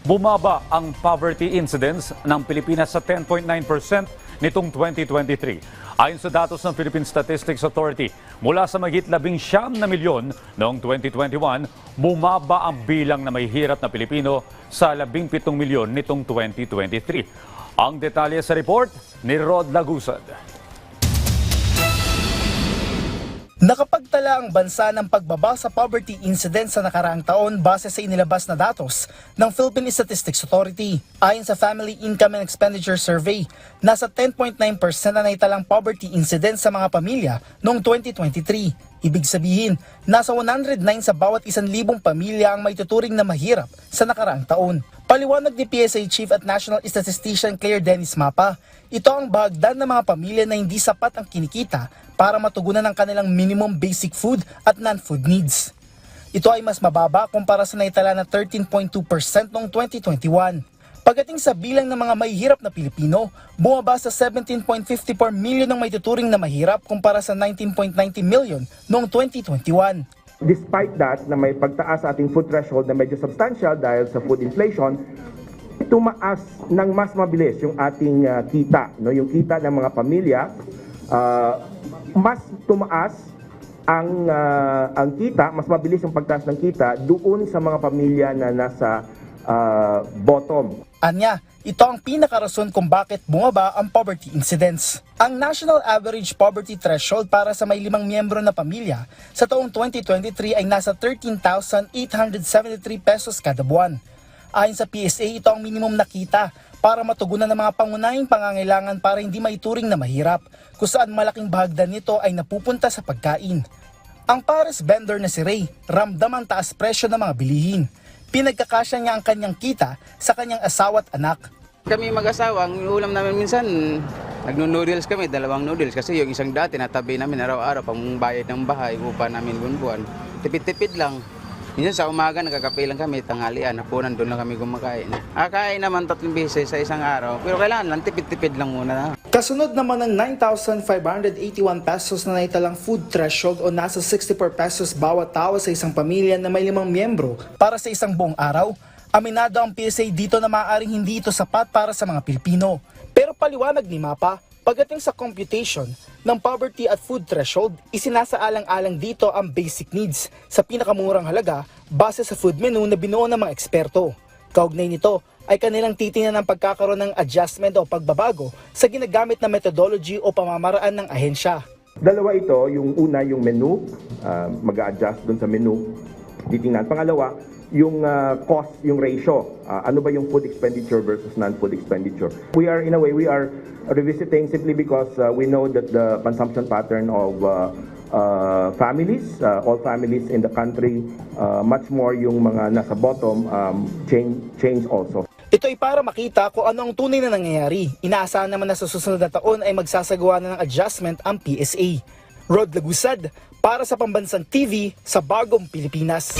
bumaba ang poverty incidence ng Pilipinas sa 10.9% nitong 2023. Ayon sa datos ng Philippine Statistics Authority, mula sa magit labing siyam na milyon noong 2021, bumaba ang bilang na may hirap na Pilipino sa labing pitong milyon nitong 2023. Ang detalye sa report ni Rod Lagusad. Nakapagtala ang bansa ng pagbaba sa poverty incidence sa nakaraang taon base sa inilabas na datos ng Philippine Statistics Authority. Ayon sa Family Income and Expenditure Survey, nasa 10.9% na naitalang poverty incidence sa mga pamilya noong 2023. Ibig sabihin, nasa 109 sa bawat isang libong pamilya ang may tuturing na mahirap sa nakaraang taon. Paliwanag ni PSA Chief at National Statistician Claire Dennis Mapa, ito ang bahagdan ng mga pamilya na hindi sapat ang kinikita para matugunan ang kanilang minimum basic food at non-food needs. Ito ay mas mababa kumpara sa naitala na 13.2% noong 2021. Pagdating sa bilang ng mga mahihirap na Pilipino, bumaba sa 17.54 million ng may tuturing na mahirap kumpara sa 19.90 million noong 2021. Despite that, na may pagtaas sa ating food threshold na medyo substantial dahil sa food inflation, tumaas ng mas mabilis yung ating ah, kita, no? yung kita ng mga pamilya, ah, mas tumaas ang ah, ang kita, mas mabilis yung pagtaas ng kita doon sa mga pamilya na nasa ah, bottom. Anya, ito ang pinakarason kung bakit bumaba ang poverty incidence. Ang National Average Poverty Threshold para sa may limang miyembro na pamilya sa taong 2023 ay nasa 13,873 pesos kada buwan. Ayon sa PSA, ito ang minimum na kita para matugunan ng mga pangunahing pangangailangan para hindi maituring na mahirap, kung saan malaking bahagdan nito ay napupunta sa pagkain. Ang pares vendor na si Ray, ramdam ang taas presyo ng mga bilihin. Pinagkakasya niya ang kanyang kita sa kanyang asawa at anak. Kami mag-asawa, ang ulam namin minsan, nagno-noodles kami, dalawang noodles. Kasi yung isang dati, natabi namin araw-araw, pang bayad ng bahay, upa namin buwan-buwan. Tipid-tipid lang. Minsan sa umaga, nagkakape lang kami, tanghalian, hapunan, doon lang kami kumakain. Ah, kain naman tatlong beses sa isang araw. Pero kailangan lang, tipid-tipid lang muna. Kasunod naman ng 9,581 pesos na naitalang food threshold o nasa 64 pesos bawat tao sa isang pamilya na may limang miyembro para sa isang buong araw. Aminado ang PSA dito na maaaring hindi ito sapat para sa mga Pilipino. Pero paliwanag ni Mapa, pagdating sa computation ng poverty at food threshold, isinasaalang-alang dito ang basic needs sa pinakamurang halaga base sa food menu na binuo ng mga eksperto. Kaugnay nito ay kanilang titingnan ng pagkakaroon ng adjustment o pagbabago sa ginagamit na methodology o pamamaraan ng ahensya. Dalawa ito, yung una yung menu, uh, mag-a-adjust dun sa menu, titingnan. Pangalawa, yung ah, cost, yung ratio. Ah, ano ba yung food expenditure versus non-food expenditure. We are, in a way, we are revisiting simply because ah, we know that the consumption pattern of ah, ah, families, ah, all families in the country, ah, much more yung mga nasa bottom, um, change, change also. Ito ay para makita kung ano ang tunay na nangyayari. Inaasahan naman na sa susunod na taon ay magsasagawa na ng adjustment ang PSA. Rod Lagusad para sa Pambansang TV sa Bagong Pilipinas.